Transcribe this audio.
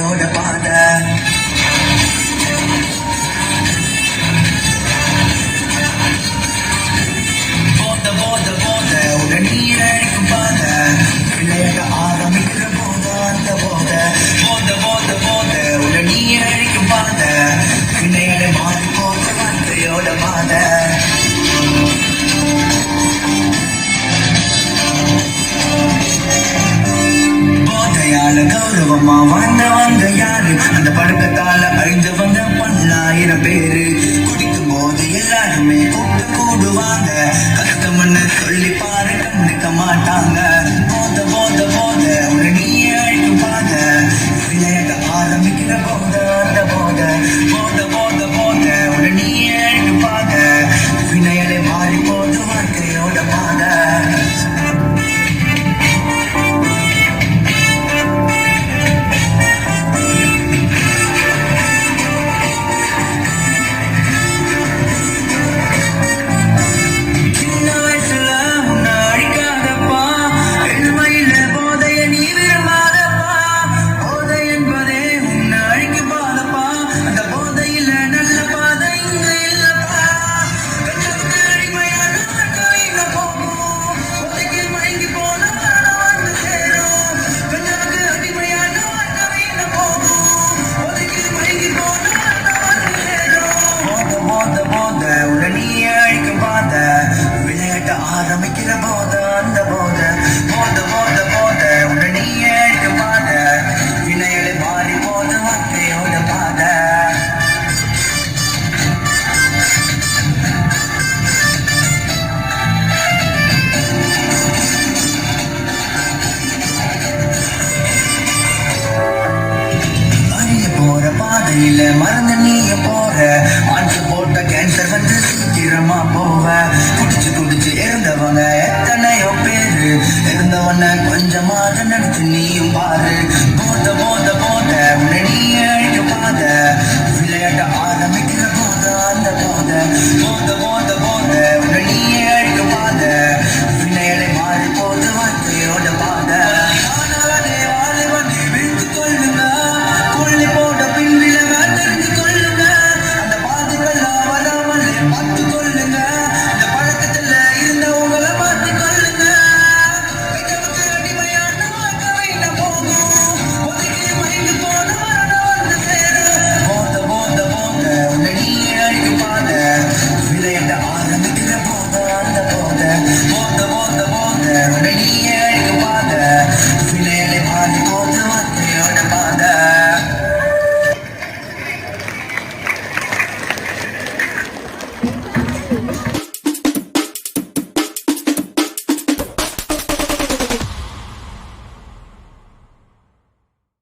வாழ்க்கையோட பாத போத போதையால கௌரவமா வாழ்ந்தவங்க யாரு? அந்த பழக்கத்தால அழிஞ்சவங்க பல்லாயிரம் பேரு. குடிக்கும் போது எல்லாருமே கூட்டு கூடுவாங்க. கஷ்டம்னு சொல்லி பாரு கண்டுக்க மாட்டாங்க. போத போத போத உன்னை நீ அழிக்கும் பாத விளையாட ஆரம்பிக்கிற போத அந்த போத. போத போத போத உன்னை நீ அழிக்கும் பாத விளையாட மாறி போது வாழ்க்கையோட பாத போத உடனே அழிக்க உன்னை நீ பாத விளையாட்ட ஆரம்பிக்கிற போத அந்த போத போத போத போத உடனே அழிக்க அழிக்கும் பாத. விளையாட மாறி போத வாழ்க்கையோட பாத. அழிய போற பாதையில மறந்து நீய போ இருந்தவன கொஞ்சமாக நினைச்சு நீயும் பாரு. போத போத போத உன்னை Yeah.